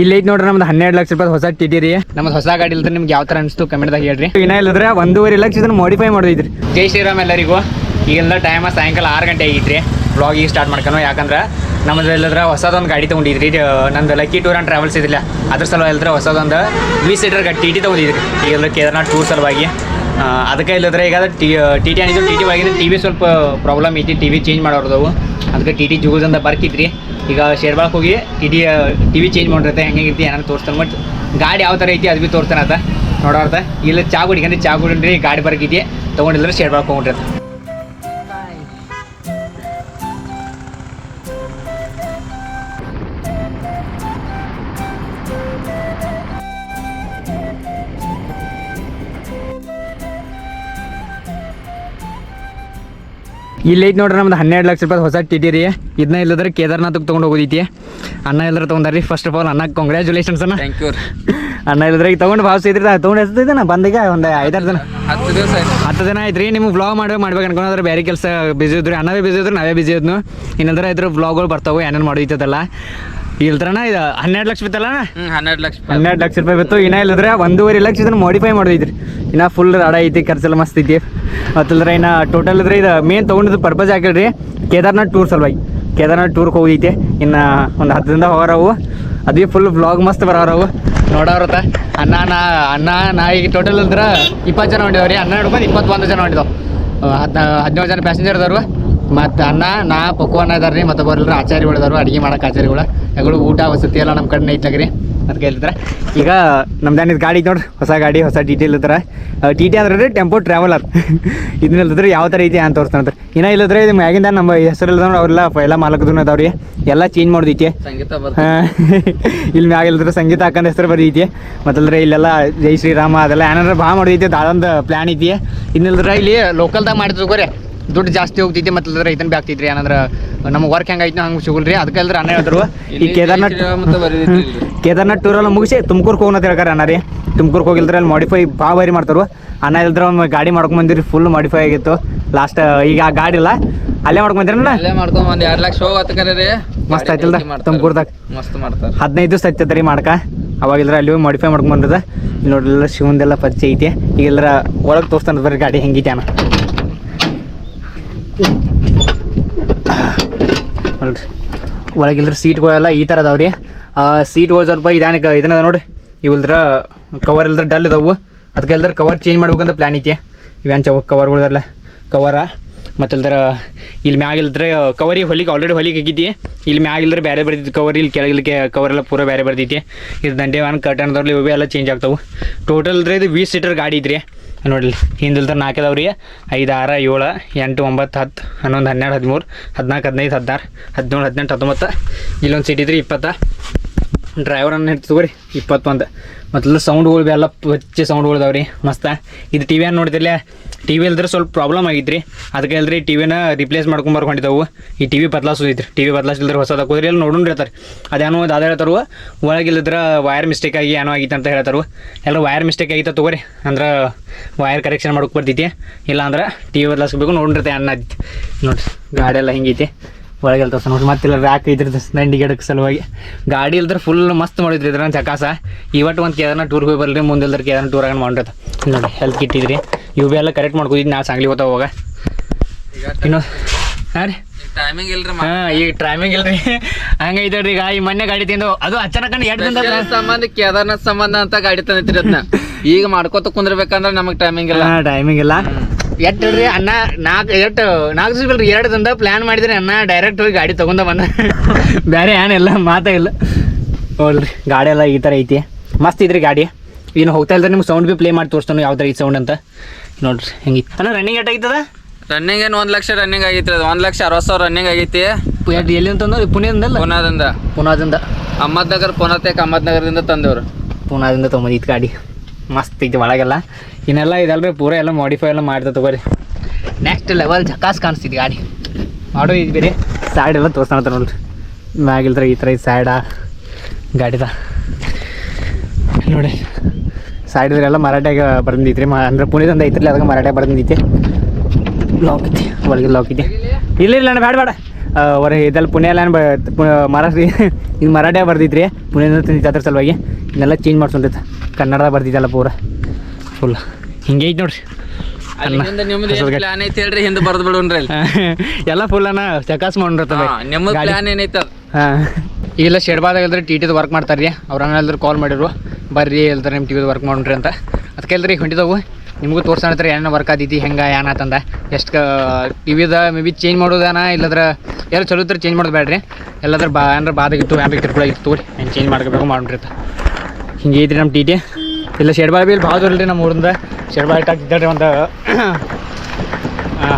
ಇಲ್ಲಿ ಐತ್ ನೋಡ್ರಿ ನಮ್ದು ಹನ್ನೆರಡು ಲಕ್ಷ ರೂಪಾಯಿ ಹೊಸ ಟಿ ಟಿ ರೀ. ನಮ್ದು ಹೊಸ ಗಾಡಿ ಇಲ್ದ್ರೆ ನಿಮ್ಗೆ ಯಾವ ಥರ ಅನಿಸ್ತು ಕಮೆಂಟ್ದಾಗ ಹೇಳ್ರಿ. ಇನ್ನ ಇಲ್ಲದ್ರೆ ಒಂದೂವರೆ ಲಕ್ಷ ಇದನ್ನ ಮಾಡಿಫೈ ಮಾಡಿದ್ರಿ ಜೈ ಶ್ರೀರಾಮ್ ಎಲ್ಲರಿಗೂ. ಈಗೆಲ್ಲ ಟೈಮ್ ಸಾಯಂಕಾಲ ಆರು ಗಂಟೆ ಆಗಿತ್ರಿ. ಬ್ಲಾಗ್ ಈಗ ಸ್ಟಾರ್ಟ್ ಮಾಡ್ಕೊಂಡು ಯಾಕಂದ್ರೆ ನಮ್ದು ಎಲ್ಲದ್ರ ಹೊಸದೊಂದು ಗಾಡಿ ತೊಗೊಂಡಿದ್ರಿ. ನಂದು ಲಕ್ಕಿ ಟೂರ್ ಆ್ಯಂಡ್ ಟ್ರಾವೆಲ್ಸ್ ಇದಿಲ್ಲ ಅದ್ರ ಸಲುವಾಗಿ ಇಲ್ಲದ್ರೆ ಹೊಸದೊಂದು ವಿ ಸೀಟರ್ ಗಾಡಿ ಟಿ ಟಿ ತೊಗೊಂಡಿದ್ರಿ ಈಗೆಲ್ಲ ಕೇದಾರ್ನಾಥ್ ಟೂರ್ ಸಲುವಾಗಿ. ಅದಕ್ಕೆ ಇಲ್ಲದ್ರೆ ಈಗ T T T T T T ಒಳಗಿನ ಟಿ ವಿ ಸ್ವಲ್ಪ ಪ್ರಾಬ್ಲಮ್ ಐತಿ ಟಿ ವಿ ಚೇಂಜ್ ಮಾಡೋರ್ದವು. ಅದಕ್ಕೆ ಟಿ ಟಿ ಜುಗುಲ್ದಿಂದ ಬರ್ಕಿದ್ರಿ. ಈಗ ಶೇರ್ಬಾಳಕ್ಕೆ ಹೋಗಿ T T T V change ಮಾಡಿರುತ್ತೆ ಹೆಂಗೆ ಐತಿ ಏನಾರು ತೋರಿಸ್ತಾನೆ. ಬಟ್ ಗಾಡಿ ಯಾವ ಥರ ಐತಿ ಅದು ಭೀ ತೋರಿಸ್ತಾನೆ ಅದ. ನೋಡೋರ್ತ ಇಲ್ಲ ಚಾ ಕುಡಿಕಂದ್ರೆ ಚಾ ಕುಡಿನ್ರಿ ಗಾಡಿ ಬರ್ಕಿದ್ದೆ ಶೇರ್ ಶೇರ್ಬಾಳಕ್ಕೆ ಹೋಗ್ಬಿಟ್ರೆ ಇಲ್ಲಿ ಐತಿ ನೋಡ್ರಿ ನಮ್ದು ಹನ್ನೆರಡು ಲಕ್ಷ ರೂಪಾಯಿ ಹೊಸ ಟಿಟಿರಿ ಇದನ್ನ ಇಲ್ಲದ್ರೆ ಕೇದಾರ್ನಾಥಕ್ಕೆ ತೊಗೊಂಡು ಹೋಗೋದೈತಿ. ಅಣ್ಣ ಎಲ್ಲರ ತೊಗೊಂಡಾರಿ ಫಸ್ಟ್ ಆಫ್ ಆಲ್ ಅಣ್ಣ ಕಂಗ್ರ್ಯಾಚುಲೇಷನ್ಸ್ ಅಣ್ಣ. ಥ್ಯಾಂಕ್ ಯು ಅಣ್ಣ ಇಲ್ಲದ್ರೆ ಈಗ ತೊಗೊಂಡು ಭಾಳ ಇದ್ರಿ ತೊಗೊಂಡು ಎಷ್ಟಿದೆ ನಾ ಬಂದೀಗ ಒಂದು ಐದಾರು ದಿನ. ಹತ್ತು ದಿವಸ ಹತ್ತು ದಿನ ಆಯ್ತು ರೀ ನಿಮ್ಗೆ ವ್ಲಾಗ್ ಮಾಡ್ಬೇಕು ಮಾಡ್ಬೇಕು ಅನ್ಕೊಂಡ್ರೆ ಬೇರೆ ಕೆಲಸ ಬಿಸಿ ಇದ್ರಿ. ಅಣ್ಣವೇ ಬಿಸಿ ಇದ್ರು ನಾವೇ ಬಿಸಿ ಇದ್ನು. ಇನ್ನಂದ್ರೆ ಇದ್ರ ವ್ಲಾಗ್ಗಳು ಬರ್ತಾವೆ ಏನೇನು ಮಾಡೋಯ್ತದಲ್ಲ ಇಲ್ದ್ರಣ ಇದು ಹನ್ನೆರಡು ಲಕ್ಷ ಬಿತ್ತಲ್ಲ ಹ್ಮ್ ಹನ್ನೆರಡು ಲಕ್ಷ ಹನ್ನೆರಡು ಲಕ್ಷ ರೂಪಾಯಿ ಬಿತ್ತು. ಇನ್ನ ಇಲ್ಲದ್ರೆ ಒಂದೂವರೆ ಲಕ್ಷ ಇದನ್ನ ಮಾಡಿಫೈ ಮಾಡಿದ್ರಿ ಇನ್ನ ಫುಲ್ ರಾಡ ಐತಿ ಖರ್ಚೆಲ್ಲ ಮಸ್ತ್ ಐತಿ. ಮತ್ತಲ್ದ್ರೆ ಇನ್ನ ಟೋಟಲ್ ಇದ್ರೆ ಇದು ಮೇನ್ ತೊಗೊಂಡಿದ್ದು ಪರ್ಪಸ್ ಹಾಕಿಡ್ರಿ ಕೇದಾರ್ನಾಥ್ ಟೂರ್ ಸಲುವಾಗಿ. ಕೇದಾರ್ನಾಥ್ ಟೂರ್ಗೆ ಹೋಗೈತೆ. ಇನ್ನು ಒಂದು ಹತ್ತರಿಂದ ಹೋಗರವು ಅದೇ ಫುಲ್ ಬ್ಲಾಗ್ ಮಸ್ತ್ ಬರೋರವು ನೋಡೋರತ್ತ ಅನ್ನ ನಾ ಅನ್ನ ನಾ ಈಗ ಟೋಟಲ್ ಇಲ್ದ್ರ ಇಪ್ಪತ್ತು ಜನ ಹೊಂಟಿದವ್ರಿ. ಹನ್ನೆರಡು ಬಂದು ಇಪ್ಪತ್ತೊಂದು ಜನ ಹೊಂಟಿದಾವ್. ಹದಿನ ಹದಿನೇಳು ಜನ ಪ್ಯಾಸೆಂಜರ್ ಇದಾರು ಮತ್ತು ಅನ್ನ ನಾ ಪಕ್ವಾನ ಇದಾರೆ ರೀ ಮತ್ತು ಬರಲ್ರಿ ಆಚಾರಿಗಳು ಇದಾರು ಅಡುಗೆ ಮಾಡಕ್ಕೆ ಆಚಾರಿಗಳು ಯಾಗಳು ಊಟ ವಸತಿ ಎಲ್ಲ ನಮ್ಮ ಕಡೆ ರೀ. ಅದಕ್ಕೆ ಹೇಳ್ತಾರೆ ಈಗ ನಮ್ದೇನು ಇದು ಗಾಡಿ ನೋಡ್ರಿ ಹೊಸ ಗಾಡಿ ಹೊಸ ಟಿ ಟಿ ಇಲ್ಲದ್ರ ಟಿ ಟಿ ಅಂದ್ರೆ ಟೆಂಪೋ ಟ್ರಾವೆಲರ್ ಇದನ್ನ ಇಲ್ಲದ್ರೆ ಯಾವ ಥರ ಐತಿ ಅಂತ ತೋರಿಸ್ತಾನೆ ಇನ್ನ ಇಲ್ಲದ್ರೆ ಇದು ಮ್ಯಾಗಿಂದ ನಮ್ಮ ಹೆಸರು ಇಲ್ಲದ್ರೆ ಅವ್ರೆಲ್ಲ ಎಲ್ಲ ಮಾಲಕದೂ ರೀ ಎಲ್ಲ ಚೇಂಜ್ ಮಾಡಿದೈತಿ. ಹಾ. ಇಲ್ಲಿ ಮ್ಯಾಗ ಇಲ್ಲದ್ರೆ ಸಂಗೀತ ಹಾಕೊಂಡು ಹೆಸರು ಬರೀತಿ. ಮತ್ತಲ್ದ್ರೆ ಇಲ್ಲೆಲ್ಲ ಜೈ ಶ್ರೀರಾಮ ಅದೆಲ್ಲ ಏನಾರ ಭಾಳ ಮಾಡಿದೈತಿ ದಾಳೊಂದು ಪ್ಲ್ಯಾನ್ ಐತಿ. ಇನ್ನಿಲ್ದ್ರೆ ಇಲ್ಲಿ ಲೋಕಲ್ದಾಗ ಮಾಡಿದ್ರು ಗೊರೆ. ದುಡ್ಡು ಜಾಸ್ತಿ ಹೋಗ್ತೈತಿ ಮತ್ತಲ್ದ್ರೆ ಇದನ್ನ ಬ್ಯಾಕ್ತೈತ್ರಿ ಏನಂದ್ರೆ ನಮ್ಮ ವರ್ಕ್ ಹೆಂಗೈತಿ ಹಂಗೆ ಸಿಗುಲ್ರಿ ಅದಕ್ಕೆ ಅಲ್ರಿ ಅನ್ನ ಹೇಳಿದ್ರು ಈ ಕೇದಾರ್ನಾಥ್ ಮತ್ತೆ ಟೂರ್ ಎಲ್ಲ ಕೇದಾರ್ನಾಥ್ ಟೂರೆಲ್ಲ ಮುಗಿಸಿ ತುಮಕೂರ್ಗೆ ಹೋಗೋಣ ಹೇಳ್ಕಾರ ಅನ್ನ ರೀ. ತುಮಕೂರ್ಗೆ ಹೋಗಿಲ್ದ್ರೆ ಅಲ್ಲಿ ಮಾಡಿಫೈ ಭಾಳ ಬಾರಿ ಮಾಡ್ತಾರು. ಅಣ್ಣ ಇಲ್ದ್ರೆ ಒಮ್ಮೆ ಗಾಡಿ ಮಾಡ್ಕೊಂಡ್ ಬಂದಿರಿ ಫುಲ್ ಮಾಡಿಫೈ ಆಗಿತ್ತು. ಲಾಸ್ಟ್ ಈಗ ಆ ಗಾಡಿ ಇಲ್ಲ. ಅಲ್ಲೇ ಮಾಡ್ಕೊಂಡ್ ಬಂದಿರ ಅಲ್ಲೇ ಮಾಡ್ಕೊಂಡ್ ಒಂದ್ ಎರಡ್ ಲಕ್ಷ ಹೋಗತ್ತ ಕರೆ ರೀ ಮಸ್ತ್ ಆಯ್ತಿಲ್ದ ತುಮಕೂರ್ದಾಗ? ಮಸ್ತ್ ಮಾಡ್ತಾರ ಹದಿನೈದು ದಿವಸ ಆಯ್ತದ ರೀ ಮಾಡ್ಕ. ಅವಾಗಿಲ್ರ ಅಲ್ಲಿ ಮಾಡಿಫೈ ಮಾಡ್ಕೊಂಡ್ ಬಂದದ. ಇಲ್ಲಿ ನೋಡ್ರಿ ಶಿವಂದೆಲ್ಲ ಪರಿಚಯ ಐತಿ. ಈಗ ಎಲ್ಲರ ಒಳಗೆ ತೋರಿಸ್ತಾನೆ ಬರ್ರಿ ಗಾಡಿ ಹೆಂಗೈತೆ ಅಣ್ಣ. ನೋಡ್ರಿ. ಸೀಟ್ ಸೀಟ್ಗಳೆಲ್ಲ ಈ ಥರ ಅದಾವ್ರಿ ಸೀಟ್ಗಳು ಸ್ವಲ್ಪ ಇದಾನಿಕ ಇದನ್ನ ನೋಡ್ರಿ. ಇವಿಲ್ದ್ರ ಕವರ್ ಇಲ್ದ್ರ ಡಲ್ ಇದಾವು. ಅದಕ್ಕೆ ಇಲ್ದ್ರ ಕವರ್ ಚೇಂಜ್ ಮಾಡ್ಬೇಕಂತ ಪ್ಲ್ಯಾನ್ ಐತಿ. ಇವೇನು ಚೌ ಕವರ್ಗಳಲ್ಲ ಕವರ ಮತ್ತಲ್ದ್ರ ಇಲ್ಲಿ ಮ್ಯಾಗ ಇಲ್ದ್ರೆ ಕವರಿ ಹೊಲಿಗೆ ಆಲ್ರೆಡಿ ಹೊಲಿಗೆ ಹಾಕಿದ್ದಿ. ಇಲ್ಲಿ ಮ್ಯಾಗ ಇಲ್ದ್ರೆ ಬೇರೆ ಬರ್ತಿತ್ತು ಕವರ್ ಇಲ್ಲಿ ಕೆಳಗಿಲ್ಕೆ ಕವರ್ ಎಲ್ಲ ಪೂರ ಬೇರೆ ಬರ್ತೈತಿ ಇದು ದಂಡೆ ವ್ಯಾನ್ ಕಟನ್ ಅದಾವ್ರಿ ಇವು ಎಲ್ಲ ಚೇಂಜ್ ಆಗ್ತಾವೆ. ಟೋಟಲ್ ಇದ್ರೆ ಇದು ವೀಸ್ ಸೀಟರ್ ಗಾಡಿ ಐತ್ರಿ. ನೋಡ್ರಿ ಹಿಂದಿಲ್ದ್ರ ನಾಲ್ಕು ಅದಾವ್ರಿ ಐದು ಆರು, ಏಳು, ಎಂಟು, ಒಂಬತ್ತು, ಹತ್ತು, ಹನ್ನೊಂದು, ಹನ್ನೆರಡು, ಹದಿಮೂರು, ಹದಿನಾಲ್ಕು, ಹದಿನೈದು, ಹದಿನಾರು, ಹದಿನೇಳು, ಹದಿನೆಂಟು, ಹತ್ತೊಂಬತ್ತು. ಇಲ್ಲೊಂದು ಸೀಟ್ ಇದ್ರಿ ಇಪ್ಪತ್ತ. ಡ್ರೈವರ್ ಅನ್ನ ತಗೋರಿ, ಇಪ್ಪತ್ತೊಂದು. ಮತ್ತು ಸೌಂಡ್ಗಳು ಭೀ ಎಲ್ಲ ಹೆಚ್ಚು ಸೌಂಡ್ಗಳು ರೀ, ಮಸ್ತ. ಇದು ಟಿ ವಿಯನ್ನು ನೋಡಿದಿಲ್ಲ ಟಿ ವಿ ಇಲ್ದ್ರೆ ಸ್ವಲ್ಪ ಪ್ರಾಬ್ಲಮ್ ಆಗಿದ್ರಿ ಅದಕ್ಕೆ ಅಲ್ರಿ ಟಿ ವಿನ ರಿಪ್ಲೇಸ್ ಮಾಡ್ಕೊಂಡ್ ಬರ್ಕೊಂಡಿದ್ದೆವು. ಈ ಟಿ ವಿ ಬದಲಾಸೋದಿತ್ರಿ ಟಿ ವಿ ಬದಲಾಸಿಲ್ದ್ರೆ ಹೊಸದು ಹಾಕೋದ್ರಿ. ಅಲ್ಲಿ ನೋಡೋಣ ಹೇಳ್ತಾರೆ. ಅದೇನೋ ಅದು ಹೇಳ್ತಾರು ಒಳಗಿಲ್ಲದ್ರೆ ವೈರ್ ಮಿಸ್ಟೇಕ್ ಆಗಿ ಏನೋ ಆಗಿತ್ತು ಅಂತ ಹೇಳ್ತಾರೆ. ಎಲ್ಲ ವೈರ್ ಮಿಸ್ಟೇಕ್ ಆಗಿತ್ತು ತಗೋರಿ, ಅಂದ್ರೆ ವೈರ್ ಕರೆಕ್ಷನ್ ಮಾಡೋಕೆ ಬರ್ತೈತಿ ಇಲ್ಲ ಅಂದ್ರೆ ಟಿ ವಿ ಇರ್ತೈತೆ ಅನ್ನ ನೋಡಿ ಗಾಡಿ ಎಲ್ಲ ಹಿಂಗೈತಿ. ಒಳಗೆ ಸರ್ ನೋಡಿ ಮತ್ತಿಲ್ಲ ರ್ಯಾಕ್ ಇದ್ರದ್ದು ನಂಡಿ ಗಿಡಕ್ಕೆ ಸಲುವಾಗಿ. ಗಾಡಿ ಇಲ್ದ್ರೆ ಫುಲ್ ಮಸ್ತ್ ಮಾಡಿದ್ರಿ ಇದ್ರ ಚಕಾಸ. ಇವತ್ತು ಒಂದು ಕೇದಾರ ಟೂರ್ಗೆ ಹೋಗಿ ಬರ್ರಿ ಮುಂದೆ ಇಲ್ದ್ರೆ ಕೇದಾರ ಟೂರ್ ಆಗಿ ಮಾಡಿರತ್ತ ನೋಡಿ ಹೆಲ್ತ್ ಕಿಟ್ ಇದ್ರಿ. ಇವು ಬಿ ಎಲ್ಲ ಕರೆಕ್ಟ್ ಮಾಡ್ಕೊದಿದ್ದು ನಾ ಸಾಂಗ್ಲಿ ಹೋಗ್ತಾವ ಹೋಗ ಇನ್ನು ಹಾಂ ರೀ? ಟೈಮಿಂಗ್ ಇಲ್ರಿ ಹಾಂ ಈಗ ಟೈಮಿಂಗ್ ಇಲ್ರಿ. ಹಂಗೈತೆ ಈಗ ಈ ಮೊನ್ನೆ ಗಾಡಿ ತಿಂದು ಅದು ಅಚಾನಕ್ ಎರಡು ದಿನ ಸಂಬಂಧ ಕೇದಾರ್ನಾಥ್ ಸಂಬಂಧ ಅಂತ ಗಾಡಿ ತಂದಿತ್ರಿ ಅದನ್ನ ಈಗ ಮಾಡ್ಕೋತ ಕುಂದ್ರಬೇಕಂದ್ರೆ ನಮಗೆ ಟೈಮಿಂಗ್ ಇಲ್ಲ. ಟೈಮಿಂಗ್ ಇಲ್ಲ. ಎಟ್ ಹೇಳ್ರಿ ಅಣ್ಣ ನಾಲ್ಕು ಎಟ್ಟು ನಾಲ್ಕು ದಿವಸ ಬಿಲ್ರಿ ಎರಡು ದಿನದ ಪ್ಲ್ಯಾನ್ ಮಾಡಿದ್ರೆ ಅಣ್ಣ ಡೈರೆಕ್ಟ್ ಹೋಗಿ ಗಾಡಿ ತೊಗೊಂಡ ಬಂದ. ಬೇರೆ ಏನಿಲ್ಲ ಮಾತೇ ಇಲ್ಲ. ನೋಡ್ರಿ ಗಾಡಿ ಎಲ್ಲ ಈ ಥರ ಐತಿ. ಮಸ್ತ್ ಇದ್ರಿ ಗಾಡಿ. ಏನು ಹೋಗ್ತಾ ಇಲ್ದ್ರೆ ನಿಮ್ಗೆ ಸೌಂಡ್ ಬಿ ಪ್ಲೇ ಮಾಡಿ ತೋರಿಸ್ತಾನೆ ಯಾವ ಥರ ಐತಿ ಸೌಂಡ್ ಅಂತ. ನೋಡ್ರಿ ಹೆಂಗಿತ್ತು ಅಣ್ಣ ರನ್ನಿಂಗ್ ಎಟ್ ಆಗ್ತದ? ರನ್ನಿಂಗ್ ಏನು ಒಂದು ಲಕ್ಷ ರನ್ನಿಂಗ್ ಆಗೈತಿ ಅದು ಒಂದು ಲಕ್ಷ ಅರವತ್ತು ಸಾವಿರ ರನ್ನಿಂಗ್ ಆಗೈತಿ. ಎಲ್ಲಿ ಎಲ್ಲಿ ಅಂತಂದ್ರೆ ಪುಣ್ಯದಿಂದ ಪುನಾದಿಂದ ಪುನಾದಿಂದ ಅಹಮದ್ನಗರ್ ಪುನತೇಕ್ ಅಹಮದ್ನಗರದಿಂದ ತಂದವ್ರು. ಪುನಾದಿಂದ ತೊಗೊಂಬಂದಿತ್ತು ಗಾಡಿ. ಮಸ್ತ್ ಐತಿ ಒಳಗೆಲ್ಲ. ಇನ್ನೆಲ್ಲ ಇದಲ್ರಿ, ಪೂರ ಎಲ್ಲ ಮಾಡಿಫೈ ಎಲ್ಲ ಮಾಡಿದ ತಗೋರಿ. ನೆಕ್ಸ್ಟ್ ಲೆವೆಲ್ ಜಕಾಸ್ ಕಾಣಿಸ್ತಿತ್ತು ಗಾಡಿ. ಮಾಡೋ ಇದು ಬೇರೆ ಸೈಡ್ ಎಲ್ಲ ತೋರಿಸ್ತಾನ ನೋಡ್ರಿ. ಮ್ಯಾಗಿಲ್ದ್ರೆ ಈ ಥರ ಈ ಸೈಡ ಗಾಡಿದ. ನೋಡಿ. ಎಲ್ಲ ಮರಾಠಿಯಾಗ ಬರ್ದಿತ್ತು ರೀ ಅಂದ್ರೆ ಪುಣೆದಿಂದ ಐತ್ರಿ ಅದಕ್ಕೆ ಮರಾಠಿಯಾಗ ಬರ್ದಿತ್ತು ಲಾಕ್ ಇದೆ. ಒಳಗೆ ಲಾಕ್ ಇದೆ. ಇಲ್ಲ ಇಲ್ಲ ಅಣ್ಣ ಬೇಡ ಬೇಡ. ಹೊರ ಇದೆಲ್ಲ ಪುಣೆ ಎಲ್ಲ ಏನ್ ಬ- ಮಹಾರಾಷ್ಟ್ರ ಇದು ಮರಾಠಿ ಬರ್ದಿದ್ರಿ. ಪುಣೆಯಿಂದ ತಂದಿತ್ತು ಅದ್ರ ಸಲುವಾಗಿ. ಇನ್ನೆಲ್ಲ ಚೇಂಜ್ ಮಾಡ್ಸೊಂಡೈತೆ ಕನ್ನಡದಾಗ ಬರ್ದಿದ್ದಲ್ಲ ಪೂರ. ಫುಲ್ ಹಿಂಗೆ ಐತೆ ನೋಡ್ರಿ. ಪ್ಲಾನ್ ಐತಿ ಹೇಳ್ರಿ ಹಿಂದೆ ಬರ್ದು ಎಲ್ಲ ಫುಲ್ ಅನ್ನ ಚಕಾಸ್ ಮಾಡಿರ್ತವೆ ಹಾ, ನಿಮ್ಮದ್ ಪ್ಲಾನ್ ಏನೈತ ಹಾಂ. ಈಗೆಲ್ಲ ಶೆಡ್ಬಾದಾಗ ಇಲ್ದ್ರೆ ಟಿ ಟಿದು ವರ್ಕ್ ಮಾಡ್ತಾರೆ ರೀ ಅವ್ರನ್ನ ಎಲ್ಲರೂ ಕಾಲ್ ಮಾಡಿರು ಬರ್ರಿ ಇಲ್ದ್ರೆ ನಿಮ್ಮ ಟಿ ವಿದು ವರ್ಕ್ ಮಾಡ್ರಿ ಅಂತ. ಅದಕ್ಕೆ ಇಲ್ರಿ ಹೊಂಟಿದವು. ನಿಮಗೂ ತೋರ್ಸಣತ್ರಿ ಏನೇನು ವರ್ಕ್ ಆದೈತಿ ಹೆಂಗೆ ಏನಾತಂದ ಎಷ್ಟು ಟಿ ವಿದ ಮೇ ಬಿ ಚೇಂಜ್ ಮಾಡೋದೇನ, ಇಲ್ಲದ್ರ ಎಲ್ಲ ಚಲೋ ಇದ್ರೆ ಚೇಂಜ್ ಮಾಡೋದು ಬೇಡ್ರಿ ಎಲ್ಲಾದ್ರೂ ಬಾ ಏನಾರ ಬಾದಾಗಿತ್ತು ಏನಾರ ಇತ್ತು ತೋರಿ ಹೆಂಗೆ ಚೇಂಜ್ ಮಾಡ್ಕೋಬೇಕು ಮಾಡ್ರಿ ಹಿಂಗೆ ಐತ್ರಿ ನಮ್ಮ ಟಿ ಟಿ. ಇಲ್ಲ ಶೆಡ್ಬಾಳ್ ಬಿ ಇಲ್ಲಿ ಭಾಳ ರೀ ನಮ್ಮ ಊರಿಂದ. ಶೆಡ್ಬಾಳ್ ಆಗ್ತಿದ್ದ ರೀ ಒಂದು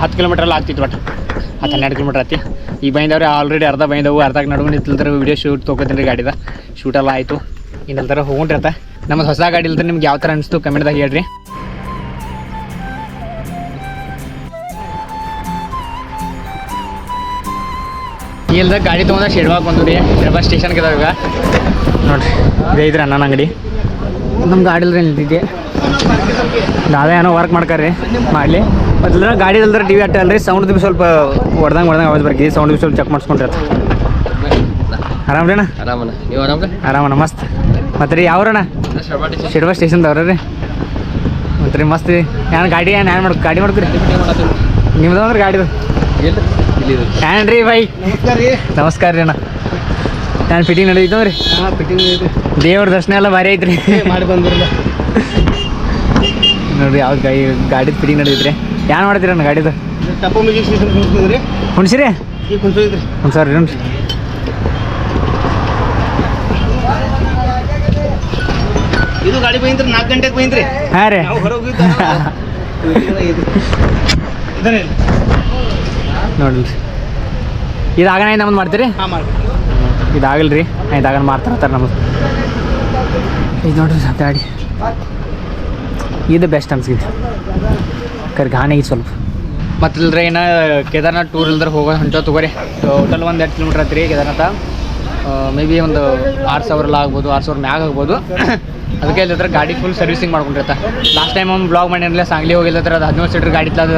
ಹತ್ತು ಕಿಲೋಮೀಟ್ರ್ ಎಲ್ಲ ಆಗ್ತಿತ್ತು ಬಟ್ ಹತ್ತು ಹನ್ನೆರಡು ಕಿಲೋಮೀಟ್ರ್ ಆತಿ ಈಗ ಬೈಂದವ್ರೆ ಆಲ್ರೆಡಿ ಅರ್ಧ ಬೈಂದವು ಅರ್ಧ ನಡುವೆ ನಿಂತಿಲ್ತಾರೆ ವೀಡಿಯೋ ಶೂಟ್ ತೊಗೋತೀನಿ ರೀ ಗಾಡಿದ ಎಲ್ಲ ಆಯಿತು. ಇನ್ನೆಲ್ತರ ಹೋಗ್ರಿ ನಮ್ಮದು ಹೊಸ ಗಾಡಿ ಇಲ್ದ್ರೆ ನಿಮ್ಗೆ ಯಾವ ಥರ ಅನಿಸ್ತು ಕಮೆಂಟ್ದಾಗ ಹೇಳ್ರಿ. ಇಲ್ದ ಗಾಡಿ ತೊಗೊಂಡ ಶೆಡ್ಬಾಗ್ ಬಂದ್ರಿ ರೀ ಬಸ್ ಸ್ಟೇಷನ್ಗೆ ಇದಾವ ಈಗ ನೋಡ್ರಿ ಇದೇ ಇದ್ರಿ ಅಣ್ಣನ ಅಂಗಡಿ. ನಮ್ಮ ಗಾಡಿ ಇಲ್ದ್ರೆ ನಿಂತಿದ್ದೆ. ನಾವೇ ಏನೋ ವರ್ಕ್ ಮಾಡ್ಕಾರ್ರಿ ಮಾಡಲಿ. ಮೊದಲ ಗಾಡಿ ಇಲ್ದ್ರೆ ಟಿ ವಿ ಅಟ್ಟ ಅಲ್ರಿ ಸೌಂಡ್ ಬಿ ಸ್ವಲ್ಪ ಹೊಡ್ದಂಗೆ ಹೊಡ್ದಂಗೆ ಆವಾಜ್ ಬರ್ಕಿದೆ ಸೌಂಡ್ ಬಿ ಸ್ವಲ್ಪ ಚೆಕ್ ಮಾಡಿಸ್ಕೊಂಡ್ರಿ ಅದು. ಆರಾಮ್ರಿ ಅಣ್ಣ? ನೀವು ಆರಾಮ್ರಿ ಆರಾಮಣ್ಣ ಮಸ್ತ್. ಮತ್ತೆ ರೀ ಯಾವ್ರಣ್ಣ ಶಿಡ್ವಾ ಸ್ಟೇಷನ್ದವ್ರ ರೀ. ಮತ್ತೆ ರೀ ಮಸ್ತ್ ರೀ. ಏನು ಗಾಡಿ ಏನು ಏನು ಮಾಡ್ಕೊ ಗಾಡಿ ಮಾಡ್ಕೊರಿ? ನಿಮ್ದು ಅಂದ್ರೆ ಗಾಡಿದು? ಏನ್ ರೀ ಬೈ. ನಮಸ್ಕಾರ ರೀ. ನಮಸ್ಕಾರ ರೀ ಅಣ್ಣ. ನಾನು ಫಿಟ್ಟಿಂಗ್ ನಡೆದಿದ್ದು ರೀ ಹಾಂ ಫಿಟ್ಟಿಂಗ್ ದೇವ್ರ ದರ್ಶನ ಎಲ್ಲ ಭಾರಿ ಐತ್ರಿ. ಮಾಡಿ ಬಂದ್ರಲ್ಲ. ನೋಡ್ರಿ ಯಾವ ಗಾಡಿ ಗಾಡಿದ ಫಿಟ್ಟಿಂಗ್ ನಡೀತ್ರಿ ಏನು ಮಾಡ್ತೀರಿ ಅಣ್ಣ ಗಾಡಿದು? ಟಪ್ಪು ಮ್ಯೂಸಿಕ್ ಹುಣ್ಸಿರಿ? ಈಗ ಹುಣ್ಸಿ. ನೋಡ್ರಿ ಇದು ಗಾಡಿ ಬೈಂದ್ರಿ ನಾಲ್ಕು ಗಂಟೆಗೆ ಬೈಂದ್ರಿ. ಹಾಂ ರೀ. ಹೊರಗೆ ಹೋಗಿದ್ದ ಇದು ನಮ್ಮದು ಮಾಡ್ತೀರಿ? ಇದು ಆಗಲ್ಲ ರೀ ಐದು ಇದಾಗನ ಮಾಡ್ತಾರತ್ತಾರ ನಮ್ಮದು ಇದು ನೋಡ್ರಿ ಸಂತಾಡಿ ಗಾಡಿ. ಇದು ಬೆಸ್ಟ್ ಅನ್ಸಿದೆ. ಕರೆ ಗಾನೆ ಐತಿ ಸ್ವಲ್ಪ. ಮತ್ತಿಲ್ರಿ ಏನೋ ಕೇದಾರ್ನಾಥ್ ಟೂರ್ ಇಲ್ದ್ರೆ ಹೋಗೋ ಹೊಂಟೋ ತಗೋರಿ. ಟೋಟಲ್ ಒಂದು ಎರಡು ಕಿಲೋಮೀಟ್ರ್ ಆತ್ರಿ ಕೇದಾರ್ನಾಥ. ಮೇ ಬಿ ಒಂದು ಆರು ಸಾವಿರ ಎಲ್ಲ ಆಗ್ಬೋದು, ಆರು ಸಾವಿರ ಮ್ಯಾಗ ಆಗ್ಬೋದು. ಅದಕ್ಕೆ ಇಲ್ಲದ್ರ ಗಾಡಿ ಫುಲ್ ಸರ್ವಿಸಿಂಗ್ ಮಾಡ್ಕೊಂಡಿರ್ತ ಲಾಸ್ಟ್ ಟೈಮ್ ಒಂದು ಬ್ಲಾಗ್ ಮಾಡಿರಲಿಲ್ಲ ಸಾಂಗ್ಲಿ ಹೋಗಿಲ್ಲ ಅದು ಹದಿನೈದು ಸೀಟ್ರ್ ಗಾಡಿ ಅದು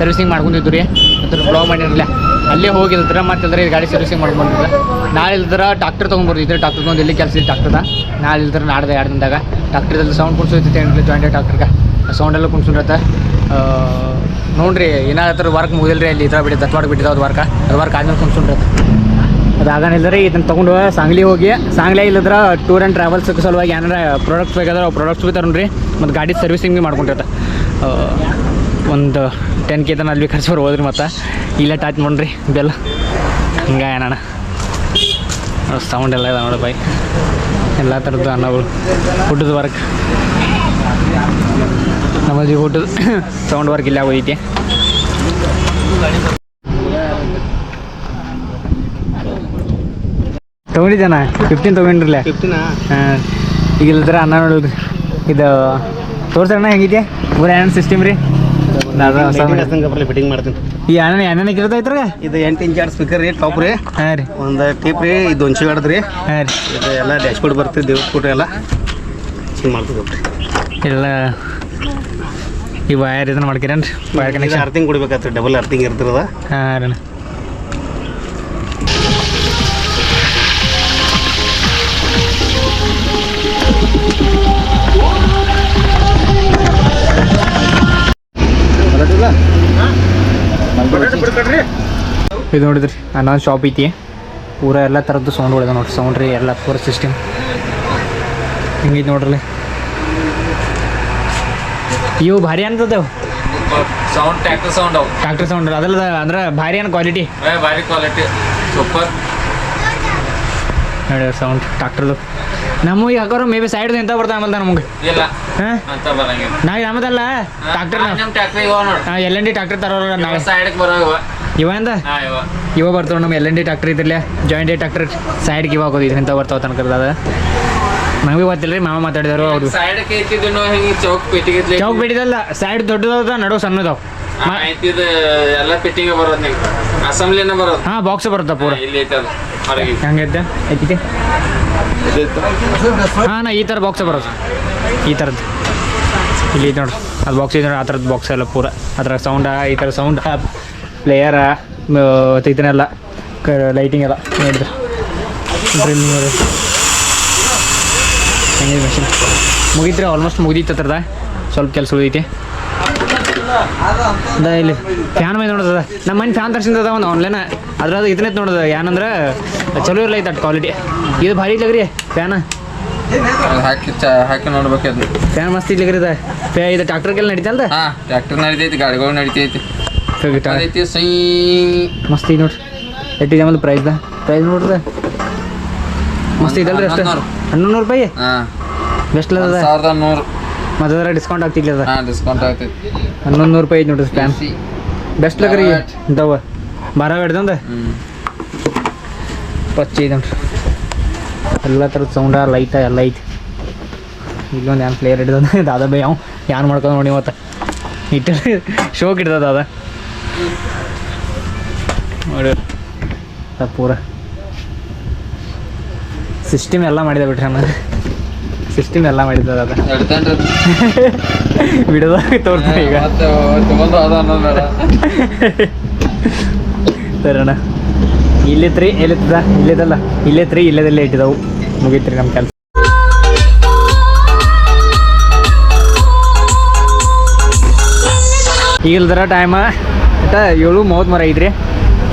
ಸರ್ವಿಸಿಂಗ್ ಮಾಡ್ಕೊಂಡಿದ್ದು ರೀ. ಅದ್ರ ಬ್ಲಾಗ್ ಮಾಡಿರಲಿಲ್ಲ ಅಲ್ಲೇ ಹೋಗಿಲ್ದ್ರ ಮತ್ತೆ ಇಲ್ಲದ್ರೆ ಗಾಡಿ ಸರ್ವಿಸಿಂಗ್ ಮಾಡ್ಕೊಂಡಿದ್ರೆ ನಾಳೆ ಇಲ್ದ್ರೆ ಡಾಕ್ಟರ್ ತೊಗೊಂಡ್ಬರ್ತಿದ್ರೆ ಡಾಕ್ಟರ್ ತೊಗೊಂಡು ಎಲ್ಲಿ ಕೆಲಸ ಡಾಕ್ಟರ್ದ ನಾಳೆ ಇಲ್ದ್ರೆ ನಾಡ್ದೆ ಎರಡು ದಿನದಾಗ. ಡಾಕ್ಟರ್ದಲ್ಲಿ ಸೌಂಡ್ ಕುಣ್ಸೋತೈತೆ ಎಂಟ್ಲಿ ಜಾಯಿಂಟ್ ಡಾಕ್ಟರ್ಗೆ ಸೌಂಡ್ ಎಲ್ಲ ಕುಣ್ಸಿರತ್ತೆ ನೋಡ್ರಿ, ಏನಾದ್ರೂ ವರ್ಕ್ ಮುಗಿದಿಲ್ರಿ ಅಲ್ಲಿ, ಇದ್ರ ಬಿಡಿ ದತ್ವಾಡ ಬಿಟ್ಟಿದ್ದು, ಅದು ವರ್ಕ ಅದು ವರ್ಕ್ ಆದ್ಮೇಲೆ ಕುಣ್ಸಿರತ್ತೆ ಅದಾಗನಿಲ್ಲದ್ರೆ ಇದನ್ನ ತೊಗೊಂಡು ಸಾಂಗ್ಲಿ ಹೋಗಿ. ಸಾಂಗ್ಲಿ ಇಲ್ಲದ್ರೆ ಟೂರ್ ಆ್ಯಂಡ್ ಟ್ರಾವೆಲ್ಸ್ ಸಲುವಾಗಿ ಏನಾರ ಪ್ರಾಡಕ್ಟ್ಸ್ ಬೇಕಾದ್ರೆ ಪ್ರಾಡಕ್ಟ್ಸ್ ಬಿ ತರೋಣ್ರಿ ಮತ್ತು ಗಾಡಿ ಸರ್ವಿಸಿಂಗ್ ಮಾಡ್ಕೊಂಡಿರ್ತ ಒಂದು ಟೆನ್ ಕೆ ತನ ಅಲ್ಲಿ ಖರ್ಚು ಬರ್ಬೋದ್ರಿ ಮತ್ತು. ಇಲ್ಲೇ ಟಾಚ್ ಮಾಡ್ರಿ, ಬೆಲ್ಲ. ಹಿಂಗೆ ಏನಣ್ಣ. ಸೌಂಡ್ ಎಲ್ಲ ಇದೆ ನೋಡಿ ಬೈ ಎಲ್ಲ ಥರದ್ದು ಅನ್ನಗಳು. ಊಟದ ವರ್ಕ್ ನಮ್ಮಲ್ಲಿ ಊಟದ ಸೌಂಡ್ ವರ್ಕ್ ಇಲ್ಲ ಹೋಗೈತಿ ತೊಗೊಂಡಿದ್ದಾನ? ಫಿಫ್ಟೀನ್ ತೊಗೊಂಡ್ರಲ್ಲ ಫಿಫ್ಟೀನಾ ಹಾಂ. ಈಗ ಇಲ್ಲದ್ರ ಅನ್ನ ನೋಡಿದ್ರಿ ಇದು ತೋರ್ಸಣ್ಣ ಹೆಂಗಿದ್ಯಾ? ಊರ ಏನೇನು ಸಿಸ್ಟಮ್ ರೀ? ಫಿಟ್ಟಿಂಗ್ ಮಾಡ್ತೀನಿ. ಈ ಅಣ್ಣ ಏನೇನು ಇರ್ತೈತ್ರ ಇದು ಎಂಟು ಇಂಚ್ ಎರಡು ಸ್ಪೀಕರ್ ರೀ ಟಾಪ್ ರೀ. ಹಾಂ ರೀ. ಒಂದು ಟೀಪ್ ರೀ ಇದು ಒಂದು ಚಿಗಾಡದ್ ರೀ. ಹಾಂ ರೀ. ಇದು ಎಲ್ಲ ಡ್ಯಾಶ್ಬೋರ್ಡ್ ಬರ್ತೀವಿ ದೇವ್ರ ಫೋಟೋ ಎಲ್ಲ. ಈ ವಯರ್ ಇದನ್ನ ಮಾಡ್ತೀರೇನ್ರಿ ವಯರ್ ಇದು ಕನೆಕ್ಷನ್ ಅರ್ತಿಂಗ್ ಕೊಡ್ಬೇಕಾಗ್ತದೆ ಡಬಲ್ ಅರ್ಥಿಂಗ್ ಇರ್ತದ ಹಾಂ ರೀ ಇದು ನೋಡಿದ್ರಿ ನಾನು ಶಾಪ್ ಐತಿ. ಪೂರ ಎಲ್ಲ ಥರದ್ದು ಸೌಂಡ್ ಹೊಡೆದ ನೋಡ್ರಿ ಸೌಂಡ್ ರೀ ಎಲ್ಲ ಪೂರ ಸಿಸ್ಟಮ್ ಹಿಂಗೈತಿ ನೋಡ್ರಿ ಇವು ಭಾರಿ ಅಂತದೇವು ಸೌಂಡ್ ಸೌಂಡ್ ಅವು. ಟ್ರಾಕ್ಟರ್ ಸೌಂಡ್ ಅದಲ್ಲ ಅಂದ್ರೆ ಭಾರಿ ಏನು ಕ್ವಾಲಿಟಿ ಏ, ಭಾರಿ ಕ್ವಾಲಿಟಿ ಸೂಪರ್ ನೋಡಿ ಸೌಂಡ್ ಟ್ರಾಕ್ಟರ್ದು ನಮಗೆ ಹಾಕೋರು ಮೇ ಬಿ ಸೈಡ್ ಎಂತ ಬರ್ತಾವ ಆಮೇಲೆ ನಮಗೆ. ಇಲ್ಲ. ಹಾಂ? ಅಂತ ಬರಂಗಿಲ್ಲ. ನಾವು ನಮ್ಮದಲ್ಲ ಟ್ರಾಕ್ಟರ್ ನಮ್ಮ ಟ್ಯಾಕ್ಟರ್ ಇವ ನೋಡ್. ಹಾಂ ಎಲ್ ಎನ್ ಡಿ ಟ್ರಾಕ್ಟರ್ ತರೋರು ನಾವು ಸೈಡ್ಗೆ ಬರೋ ಇವ. ಇವ ಅಂದ ಹಾ ಇವ. ಬರ್ತಾವ ನಮ್ಮ ಎಲ್ ಎನ್ ಡಿ ಟ್ರಾಕ್ಟರ್ ಇದ್ರಲ್ಲ. ಜಾಯಿಂಟ್ ಟ್ರಾಕ್ಟರ್ ಸೈಡ್ಗೆ ಇವಾಗ ಹೋಗೋದು ಇಂಥ ಬರ್ತಾವ ತನಕ ಅದ ನಮಗೆ ಗೊತ್ತಿಲ್ಲ ರೀ ಮಾಮ ಮಾತಾಡಿದಾರು ಐತಿದ್ದು ಹಿಂಗೆ ಚೌಕ್ ಬಿಡಿದಲ್ಲ ಸೈಡ್ ದೊಡ್ಡದಾದ ನಡು ಸಣ್ಣದವ. ಐತಿದ ಎಲ್ಲ ಫಿಟ್ಟಿಂಗ್ ಬರೋದು ನಿಂಗೆ ಅಸೆಂಬ್ಲಿನ ಬರೋದು. ಹಾಂ ಬಾಕ್ಸ್ ಬರುತ್ತಾ ಪೂರ? ಇಲ್ಲಿ ಐತೆ ಅದು ಹೊರಗೆ. ಹೆಂಗೈತೆ? ಐತಿದೆ? ಹಾಂ ನಾ ಈ ಥರ ಬಾಕ್ಸ್ ಬರೋದು. ಈ ಥರದ್ದು. ಇಲ್ಲಿ ಐತೆ ನೋಡ್ರಿ ಅದು ಬಾಕ್ಸ್ ನೋಡಿ ಆ ಥರದ್ದು ಬಾಕ್ಸ್ ಎಲ್ಲ ಪೂರ. ಸೌಂಡ ಈ ಥರ ಸೌಂಡ್ ಪ್ಲೇಯರ ಇದನ್ನೆಲ್ಲ ಕ ಲೈಟಿಂಗ್ ಎಲ್ಲ ನೋಡಿದ್ರೆ. ಡ್ರಿಲ್ಲಿಂಗ್ ಹೆಂಗಿದೆ ಮೆಷಿನ್ ಆಲ್ಮೋಸ್ಟ್ ಮುಗಿದಿತ್ತು ಹತ್ರದ ಸ್ವಲ್ಪ ಕೆಲಸ ಉಳಿದೈತಿ. ಅದ ಇಲ್ಲಿ ಫ್ಯಾನ್ ಮೇಲೆ ನೋಡೋದ ನಮ್ಮ ಮನೆ ಫ್ಯಾನ್ ತರ್ಸಿಂದ ಒಂದು ಆನ್ಲೈನ್ ಅದ್ರಾಗ ಇದನ್ನ ನೋಡೋದ ಏನಂದ್ರೆ ಚಲೋ ಇರಲ್ಲ ಐತೆ ಕ್ವಾಲಿಟಿ ಇದು ಭಾರಿ ಇಲ್ಲಗ್ರಿ ಫ್ಯಾನ್ ಹಾಕಿ ಹಾಕಿ ನೋಡ್ಬೇಕು ಅದು. ಫ್ಯಾನ್ ಮಸ್ತ್ ಇಲ್ಲಗ್ರಿ ಇದು ಫ್ಯಾ ಇದು ಟ್ರಾಕ್ಟರ್ಗೆಲ್ಲ ನಡೀತಲ್ಲ ಹಾ ಟ್ರಾಕ್ಟರ್ ನಡಿತೈತಿ ಗಾಡಿಗಳು ನಡಿತೈತಿ. ಸೈ. ಮಸ್ತ್ ಈಗ ನೋಡ್ರಿ. ಎಷ್ಟಿದೆ ಆಮೇಲೆ ಪ್ರೈಸ್ದ ಪ್ರೈಸ್ ನೋಡ್ರಿ. ಮಸ್ತ್ ಇದಲ್ರಿ ಎಷ್ಟು ಹನ್ನೊಂದು ನೂರು. ರೂಪಾಯಿ? ಹಾ. ಬೆಸ್ಟ್ ಸಾವಿರದ ನೂರು. ಮತ್ತೆ ಡಿಸ್ಕೌಂಟ್ ಆಗ್ತಿಲ್ಲ ಹಾ ಡಿಸ್ಕೌಂಟ್ ಆಗ್ತೈತಿ. ಹನ್ನೊಂದು ನೂರು ರೂಪಾಯಿ ಐತಿ ನೋಡ್ರಿ ಫ್ಯಾನ್ ಬೆಸ್ಟ್ ಲಗ್ರಿ ದವ ಬಾರ ಹಿಡ್ದಂದ ಪಚ್ಚ ಐತೆ ನೋಡ್ರಿ. ಎಲ್ಲ ಥರದ ಸೌಂಡ ಲೈಟ ಎಲ್ಲ ಐತಿ. ಇಲ್ಲೊಂದು ಏನು ಪ್ಲೇಯರ್ ಹಿಡ್ದಂದ? ದಾದ ಬೈ ಅವ್ ಯಾನ್ ಮಾಡ್ಕೊಂಡು ನೋಡಿ ಮತ್ತೆ ಇಟ್ಟು ಶೋಕ್ ಹಿಡ್ದದ ದಾದಾ? ನೋಡಿ ಪೂರ. ಸಿಸ್ಟಮ್ ಎಲ್ಲ ಮಾಡಿದ ಬಿಟ್ರಿ ಅಮ್ಮ ಸಿಸ್ಟಮ್ ಎಲ್ಲ ಮಾಡಿದ್ದಾರೆ ಅದ? ಬಿಡೋದಾಗ ತೋರ್ತಾರೆ ಈಗ. ಸರಣ ಇಲ್ಲಿತ್ರಿ ಎಲ್ಲಿತ್ತದ ಇಲ್ಲಿದಲ್ಲ ಇಲ್ಲಿತ್ರಿ ಇಲ್ಲದಲ್ಲೇ ಇಟ್ಟಿದವು. ಮುಗೀತ್ರಿ ನಮ್ಮ ಕೆಲಸ. ಈಗಲ್ದರ ಟೈಮ ಒಟ್ಟ ಏಳು ಮೂವತ್ತು ಮರ ಐತ್ರಿ.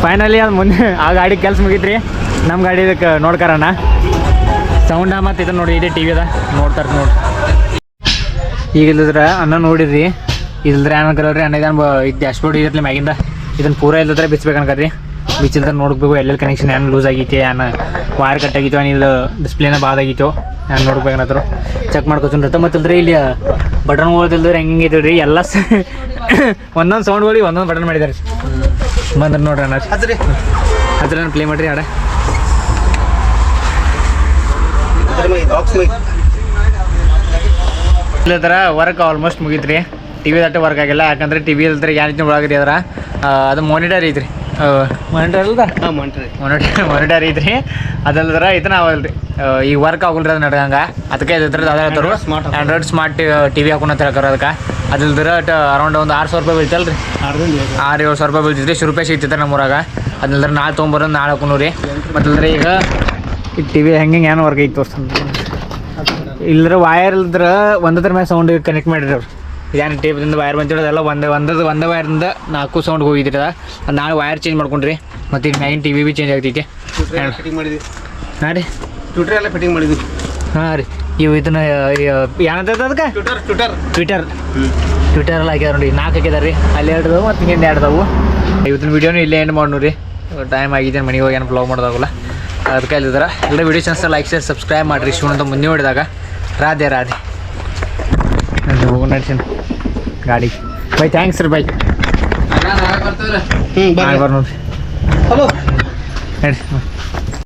ಫೈನಲಿ ಅದು ಮುಂದೆ ಆ ಗಾಡಿ ಕೆಲಸ ಮುಗೀತ್ರಿ. ನಮ್ಮ ಗಾಡಿ ಇದಕ್ಕೆ ನೋಡ್ಕರಣ. ಸೌಂಡ ಮತ್ತೆ ಇದನ್ನ ನೋಡಿ ಇದೆ ಟಿವಿ ವಿದ ನೋಡ್ತಾರೆ ನೋಡಿ. ಈಗ ಇಲ್ಲದ್ರೆ ಅನ್ನ ನೋಡಿದ್ರಿ. ಇಲ್ದ್ರೆ ಏನಂಕಲ್ರಿ ಅನ್ನ ಇದನ್ನ ಇದು ಡ್ಯಾಶ್ಬೋರ್ಡ್ ಇದತ್ಲಿ ಮ್ಯಾಗಿಂದ. ಇದನ್ನ ಪೂರ ಇಲ್ಲದ್ರೆ ಬಿಚ್ಚಬೇಕು ಅನ್ಕರಿ ಬಿಚ್ಚಿಲ್ದ್ರೆ ನೋಡ್ಬೇಕು ಎಲ್ಲೆಲ್ಲಿ ಕನೆಕ್ಷನ್ ಏನು ಲೂಸ್ ಆಗೈತಿ ಏನು ವೈರ್ ಕಟ್ ಆಗಿತ್ತು ಏನಿಲ್ಲ ಡಿಸ್ಪ್ಲೇನ ಬಾದ್ ಆಗಿತ್ತು ಏನು ನೋಡ್ಬೇಕನ್ನತ್ರ ಚೆಕ್ ಮಾಡ್ಕೊತೀನಿ ಮತ್ತು ಇಲ್ರಿ ಇಲ್ಲಿ ಬಟನ್ ಓದಿಲ್ದ್ರೆ ಹೆಂಗೆ ರೀ ಎಲ್ಲ ಒಂದೊಂದು ಸೌಂಡ್ಗಳಿಗೆ ಒಂದೊಂದು ಬಟನ್ ಮಾಡಿದ್ದಾರೆ ಬಂದ್ರೆ ನೋಡ್ರಿ ಅಣ್ಣ ಅದ್ರಿ. ಅದ್ರ ಪ್ಲೇ ಮಾಡಿರಿ ಆಡ. ಇಲ್ಲ ಥರ ವರ್ಕ್ ಆಲ್ಮೋಸ್ಟ್ ಮುಗೀತ್ರಿ. ಟಿ ವಿ ದಟ್ಟ ವರ್ಕ್ ಆಗಿಲ್ಲ ಯಾಕಂದ್ರೆ ಟಿ ವಿ ಇಲ್ದ್ರೆ ಏನು ಒಳಗ್ರಿ ಅದ್ರ? ಅದು ಮಾನಿಟರ್ ಐತ್ರಿ. ಮಾನಿಟರ್ ಅಲ್ದ ಮೋನಿಟರ್ ಮೋನಿಟರ್ ಐತ್ರಿ. ಅದಲ್ದ್ರ ಇದನ್ನ ಅವಲ್ರಿ ಈಗ ವರ್ಕ್ ಆಗಲ್ರಿ ಅದು ನಡ್ಗಂಗ ಅದಕ್ಕೆ ಇದ್ರ smart android smart T V ಅಂತ ಹೇಳ್ತಾರ ಅದಕ್ಕೆ. ಅದಲ್ದ್ರ ಅರೌಂಡ್ ಒಂದು ಆರು ಸಾವಿರ ರೂಪಾಯಿ ಬೀಳ್ತಲ್ರಿ. ಆರು ಏಳು ಸಾವಿರ ರೂಪಾಯಿ ಬೀಳ್ತಿದ್ರಿ ಶುರು ರೂಪಾಯಿ ಸಿಗ್ತೈತೆ ನಮ್ಮೂರಾಗ. ಅದಲ್ದ್ರ ನಾಳೆ ತೊಗೊಂಬರೋದು ನಾಳೆ ಹಾಕೊಂಡು ರೀ ಮತ್ತಲ್ದ್ರೆ ಈಗ ಈ ಟಿ ವಿ ಹೆಂಗೆ ಏನು ವರ್ಗ ಐತಿ ತೋರ್ಸ್ತಂತ ಇಲ್ಲರ ವೈರ್ ಇಲ್ದ್ರೆ ಒಂದದ್ರ ಮೇಲೆ ಸೌಂಡ್ ಕನೆಕ್ಟ್ ಮಾಡಿರಿ ಅವ್ರು. ಏನು ಟೇಪ್ದಿಂದ ವೈರ್ ಬಂದಿರೋದೆಲ್ಲ ಒಂದೇ ಒಂದದ ಒಂದೇ ವೈರಿಂದ ನಾಲ್ಕು ಸೌಂಡ್ ಹೋಗಿದ್ರಿ ಅದು. ನಾಳೆ ವೈರ್ ಚೇಂಜ್ ಮಾಡ್ಕೊಂಡ್ರಿ. ಮತ್ತು ಈಗ ಮೈನ್ ಟಿ ವಿ ಬಿ ಚೇಂಜ್ ಆಗ್ತೈತಿ. ಹಾಂ ರೀ. ಟ್ವಿಟರ್ ಎಲ್ಲ ಫಿಟ್ಟಿಂಗ್ ಮಾಡಿದ್ವಿ. ಹಾಂ ರೀ. ಇವು ಇದನ್ನ ಏನಂತ ಅದಕ್ಕೆ? ಟ್ವಿಟರ್ ಟ್ವಿಟರ್ ಟ್ವಿಟರ್ ಟ್ವಿಟರ್ ಎಲ್ಲ ಹಾಕ್ಯಾರ ನೋಡಿ. ನಾಲ್ಕು ಹಾಕಿದಾರೆ ರೀ. ಅಲ್ಲಿ ಎರಡು ಅದಾವು ಮತ್ತು ಹಿಂಗೆ ಎರಡು ಅದಾವು. ಇವತ್ತಿನ ವೀಡಿಯೋನು ಇಲ್ಲೇ ಎಂಡ್ ಮಾಡಿ ರೀ. ಟೈಮ್ ಆಗಿದೆ ಮನೆಗೆ ಹೋಗಿ ಏನು ಬ್ಲಾಗ್ ಮಾಡೋದಾಗಲ್ಲ. ಅದಕ್ಕೆ ಇಲ್ಲಿದಾರ ಎಲ್ಲ video chance like share subscribe ಮಾಡಿರಿ. ಶಿವನಂತ ಮುಂದೆ ಹೊಡೆದಾಗ. ರಾಧೆ ರಾಧೆ. ಹೋಗಿ ನಡ್ಸೀನಿ ಗಾಡಿ. ಬೈ ಥ್ಯಾಂಕ್ಸ್ ರೀ ಬೈ. ಹ್ಞೂ ಬರ್ರಿ ನೋಡ್ರಿ. ಹಲೋ ನಡ್ರಿ